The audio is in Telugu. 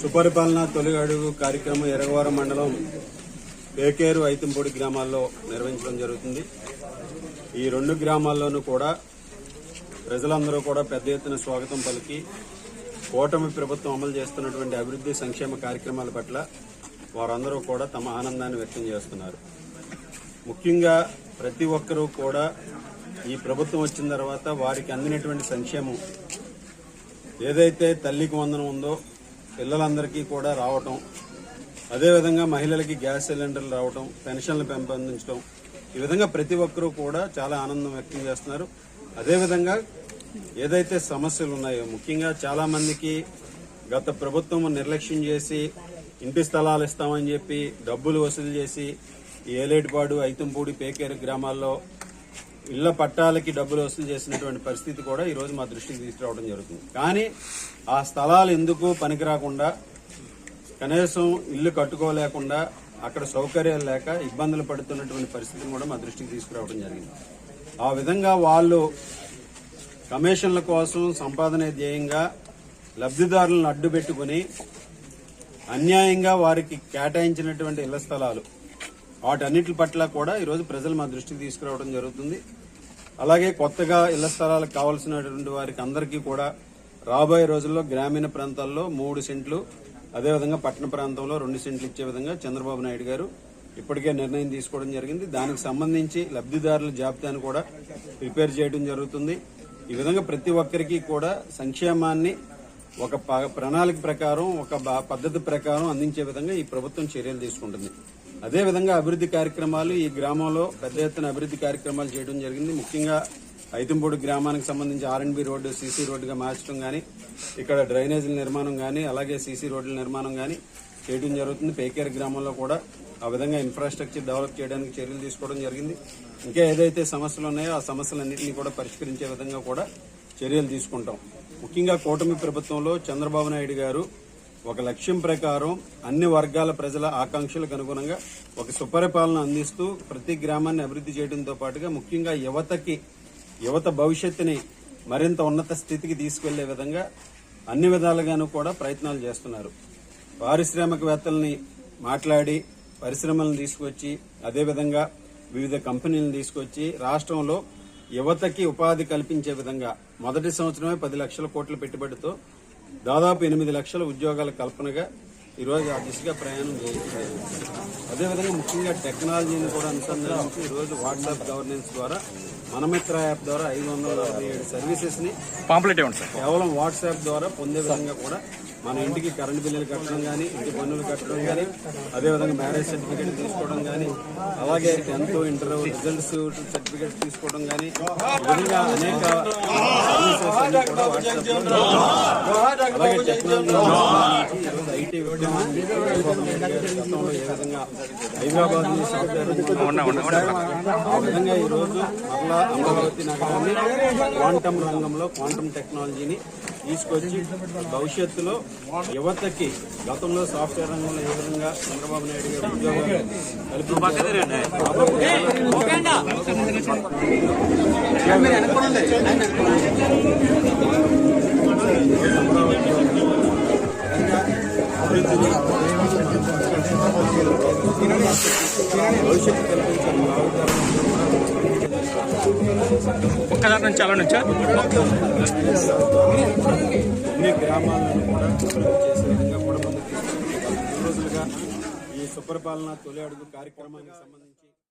సుపరిపాలన తొలి అడుగు కార్యక్రమం ఎరగవరం మండలం పేకేరు ఐతంపూడి గ్రామాల్లో నిర్వహించడం జరుగుతుంది. ఈ రెండు గ్రామాల్లోనూ కూడా ప్రజలందరూ కూడా పెద్ద ఎత్తున స్వాగతం పలికి కూటమి ప్రభుత్వం అమలు చేస్తున్నటువంటి అభివృద్ధి సంక్షేమ కార్యక్రమాల పట్ల వారందరూ కూడా తమ ఆనందాన్ని వ్యక్తం చేస్తున్నారు. ముఖ్యంగా ప్రతి ఒక్కరూ కూడా ఈ ప్రభుత్వం వచ్చిన తర్వాత వారికి అందినటువంటి సంక్షేమం ఏదైతే తల్లికి వందనం ఉందో పిల్లలందరికీ కూడా రావటం అదేవిధంగా మహిళలకి గ్యాస్ సిలిండర్లు రావటం పెన్షన్లు పెంపొందించడం ఈ విధంగా ప్రతి ఒక్కరూ కూడా చాలా ఆనందం వ్యక్తం చేస్తున్నారు. అదేవిధంగా ఏదైతే సమస్యలు ఉన్నాయో ముఖ్యంగా చాలా మందికి గత ప్రభుత్వం నిర్లక్ష్యం చేసి ఇంటి స్థలాలు ఇస్తామని చెప్పి డబ్బులు వసూలు చేసి ఏలేటిపాడు ఐతంపూడి పేకేరు గ్రామాల్లో ఇళ్ళ పట్టాలకి డబ్బులు వసూలు చేసినటువంటి పరిస్థితి కూడా ఈరోజు మా దృష్టికి తీసుకురావడం జరుగుతుంది. కానీ ఆ స్థలాలు ఎందుకు పనికిరాకుండా కనీసం ఇల్లు కట్టుకోలేకుండా అక్కడ సౌకర్యాలు లేక ఇబ్బందులు పడుతున్నటువంటి పరిస్థితిని కూడా మా దృష్టికి తీసుకురావడం జరిగింది. ఆ విధంగా వాళ్ళు కమిషన్ల కోసం సంపాదన ధ్యేయంగా లబ్ధిదారులను అడ్డుపెట్టుకుని అన్యాయంగా వారికి కేటాయించినటువంటి ఇళ్ళ స్థలాలు వాటన్నిటి పట్ల కూడా ఈరోజు ప్రజలు మా దృష్టికి తీసుకురావడం జరుగుతుంది. అలాగే కొత్తగా ఇళ్ళ స్థలాలకు కావాల్సినటువంటి వారికి అందరికీ కూడా రాబోయే రోజుల్లో గ్రామీణ ప్రాంతాల్లో మూడు సెంట్లు అదేవిధంగా పట్టణ ప్రాంతంలో రెండు సెంట్లు ఇచ్చే విధంగా చంద్రబాబు నాయుడు గారు ఇప్పటికే నిర్ణయం తీసుకోవడం జరిగింది. దానికి సంబంధించి లబ్ధిదారుల జాబితాను కూడా ప్రిపేర్ చేయడం జరుగుతుంది. ఈ విధంగా ప్రతి ఒక్కరికి కూడా సంక్షేమాన్ని ఒక ప- ప్రణాళిక ప్రకారం ఒక పద్ధతి ప్రకారం అందించే విధంగా ఈ ప్రభుత్వం చర్యలు తీసుకుంటుంది. అదే విధంగా అభివృద్ధి కార్యక్రమాలు ఈ గ్రామంలో పెద్ద ఎత్తున అభివృద్ధి కార్యక్రమాలు చేయడం జరిగింది. ముఖ్యంగా ఐతంపూడి గ్రామానికి సంబంధించి ఆర్ఎండ్బి రోడ్డు సీసీ రోడ్డుగా మార్చడం కానీ ఇక్కడ డ్రైనేజీల నిర్మాణం కానీ అలాగే సీసీ రోడ్ల నిర్మాణం కానీ చేయడం జరుగుతుంది. పేకేర్ గ్రామంలో కూడా ఆ విధంగా ఇన్ఫ్రాస్ట్రక్చర్ డెవలప్ చేయడానికి చర్యలు తీసుకోవడం జరిగింది. ఇంకా ఏదైతే సమస్యలు ఉన్నాయో ఆ సమస్యలన్నింటినీ కూడా పరిష్కరించే విధంగా కూడా చర్యలు తీసుకుంటాం. ముఖ్యంగా కూటమి ప్రభుత్వంలో చంద్రబాబు నాయుడు గారు ఒక లక్ష్యం ప్రకారం అన్ని వర్గాల ప్రజల ఆకాంక్షలకు అనుగుణంగా ఒక సుపరిపాలన అందిస్తూ ప్రతి గ్రామాన్ని అభివృద్ధి చేయడంతో పాటుగా ముఖ్యంగా యువతకి యువత భవిష్యత్తుని మరింత ఉన్నత స్థితికి తీసుకెళ్ళే విధంగా అన్ని విధాలుగాను కూడా ప్రయత్నాలు చేస్తున్నారు. పారిశ్రామికవేత్తల్ని మాట్లాడి పరిశ్రమలను తీసుకొచ్చి అదేవిధంగా వివిధ కంపెనీలను తీసుకొచ్చి రాష్ట్రంలో యువతకి ఉపాధి కల్పించే విధంగా మొదటి సంవత్సరమే పది లక్షల కోట్ల పెట్టుబడితో దాదాపు ఎనిమిది లక్షల ఉద్యోగాల కల్పనగా ఈరోజు ఆ దిశగా ప్రయాణం చేస్తున్నారు అదేవిధంగా ముఖ్యంగా టెక్నాలజీని కూడా అనుసంధానించి ఈరోజు వాట్సాప్ గవర్నెన్స్ ద్వారా మనమిత్ర యాప్ ద్వారా ఐదు వందల అరవై ఏడు సర్వీసెస్ని పాంప్లెట్ ఇవ్వండి సార్. కేవలం వాట్సాప్ ద్వారా పొందే విధంగా కూడా మన ఇంటికి కరెంటు బిల్లులు కట్టడం కానీ ఇంటి పన్నులు కట్టడం కానీ అదేవిధంగా మ్యారేజ్ సర్టిఫికేట్ తీసుకోవడం కానీ అలాగే టెన్త్ ఇంటర్ రిజల్ట్స్ సర్టిఫికేట్ తీసుకోవడం కానీ విధంగా అనేక అలాగే టెక్నాలజీ ఈరోజు ఐటీ ఏ విధంగా హైదరాబాద్ని సాఫ్ట్వేర్ ఆ విధంగా ఈ రోజు మరలా అమరావతి నగరాన్ని క్వాంటమ్ రంగంలో క్వాంటమ్ టెక్నాలజీని తీసుకొచ్చి భవిష్యత్తులో యువతకి గతంలో సాఫ్ట్వేర్ రంగంలో ఏ విధంగా చంద్రబాబు నాయుడు గారు ఉద్యోగాలు అభివృద్ధిని భవిష్యత్తు కల్పించాలని ఒక్కదారి నుంచి అలా నుంచా అన్ని గ్రామాలను కూడా చేసే విధంగా కూడా ముందుకు రోజులుగా ఈ సుపరిపాలన తొలి అడుగు కార్యక్రమానికి సంబంధించి